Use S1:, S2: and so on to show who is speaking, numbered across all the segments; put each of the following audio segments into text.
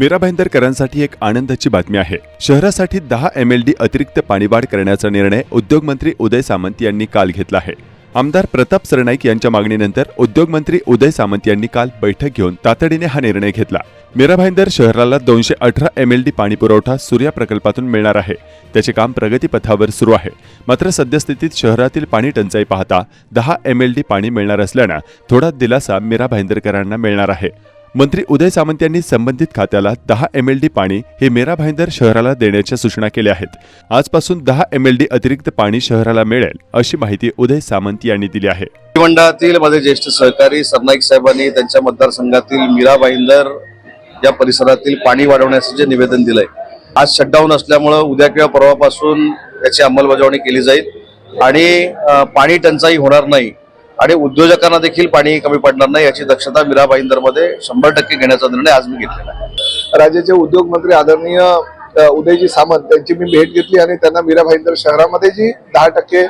S1: मीरा भाईंदरकरांसाठी एक आनंदाची बातमी आहे. शहरासाठी दहा एम एल डी अतिरिक्त पाणीवाढ करण्याचा निर्णय उद्योगमंत्री उदय सामंत यांनी काल घेतला आहे. आमदार प्रताप सरनाईक यांच्या मागणीनंतर उद्योगमंत्री उदय सामंत यांनी काल बैठक घेऊन तातडीने हा निर्णय घेतला. मीरा भाईंदर शहराला दोनशे अठरा एम एल डी पाणी पुरवठा सूर्या प्रकल्पातून मिळणार आहे. त्याचे काम प्रगतीपथावर सुरू आहे. मात्र सद्यस्थितीत शहरातील पाणी टंचाई पाहता दहा एम एल डी पाणी मिळणार असल्यानं थोडा दिलासा मीरा भाईंदरकरांना मिळणार आहे. मंत्री उदय सामंत यांनी संबंधित खात्याला दहा एम एल डी पाणी हे मेरा भाईंदर शहराला देण्याच्या सूचना केल्या आहेत. आजपासून दहा एम एल डी अतिरिक्त पाणी शहराला मिळेल अशी माहिती उदय सामंत यांनी दिली आहे.
S2: मंडळातील माझे ज्येष्ठ सहकारी सरनाईक साहेबांनी त्यांच्या मतदारसंघातील मीरा भाईंदर या परिसरातील पाणी वाढवण्याचं जे निवेदन दिलंय आज शटडाऊन असल्यामुळं उद्या किंवा परवापासून याची अंमलबजावणी केली जाईल आणि पाणी टंचाई होणार नाही. आणि उद्योजकांना देखील पाणी कमी पडणार नाही याची दक्षता मीरा भाईंदरमध्ये शंभर टक्के घेण्याचा निर्णय आज मी घेतलेला आहे.
S3: राज्याचे उद्योग मंत्री आदरणीय उदयजी सामंत त्यांची मी भेट घेतली आणि त्यांना मीरा भाईंदर शहरामध्ये जी दहा टक्के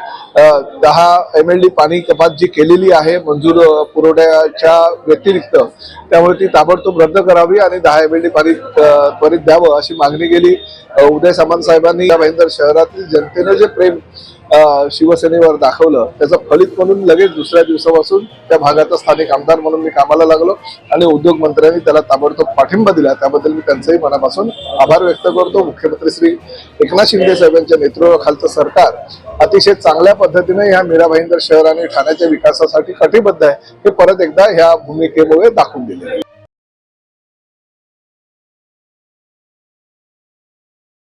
S3: दहा एम एल डी पाणी कपात जी केलेली आहे मंजूर पुरवठ्याच्या व्यतिरिक्त त्यामुळे ती ताबडतोब रद्द करावी आणि दहा एम एल डी पाणी त्वरित द्यावं अशी मागणी केली. उदय सामंत साहेबांनी भाईंदर शहरातील जनतेनं जे प्रेम शिवसेनेवर दाखवलं त्याचं फलित म्हणून लगेच दुसऱ्या दिवसापासून त्या भागाचा स्थानिक आमदार म्हणून मी कामाला लागलो आणि उद्योग मंत्र्यांनी त्याला ताबडतोब पाठिंबा दिला. त्याबद्दल मी त्यांचंही मनापासून आभार व्यक्त करतो. मुख्यमंत्री श्री एकनाथ शिंदे साहेबांच्या नेतृत्वाखालचं सरकार अतिशय चांगल्या पद्धतीने ह्या मीरा भाईंदर शहर आणि ठाण्याच्या विकासासाठी कटिबद्ध आहे. हे परत एकदा ह्या भूमिकेमुळे दाखवून दिले.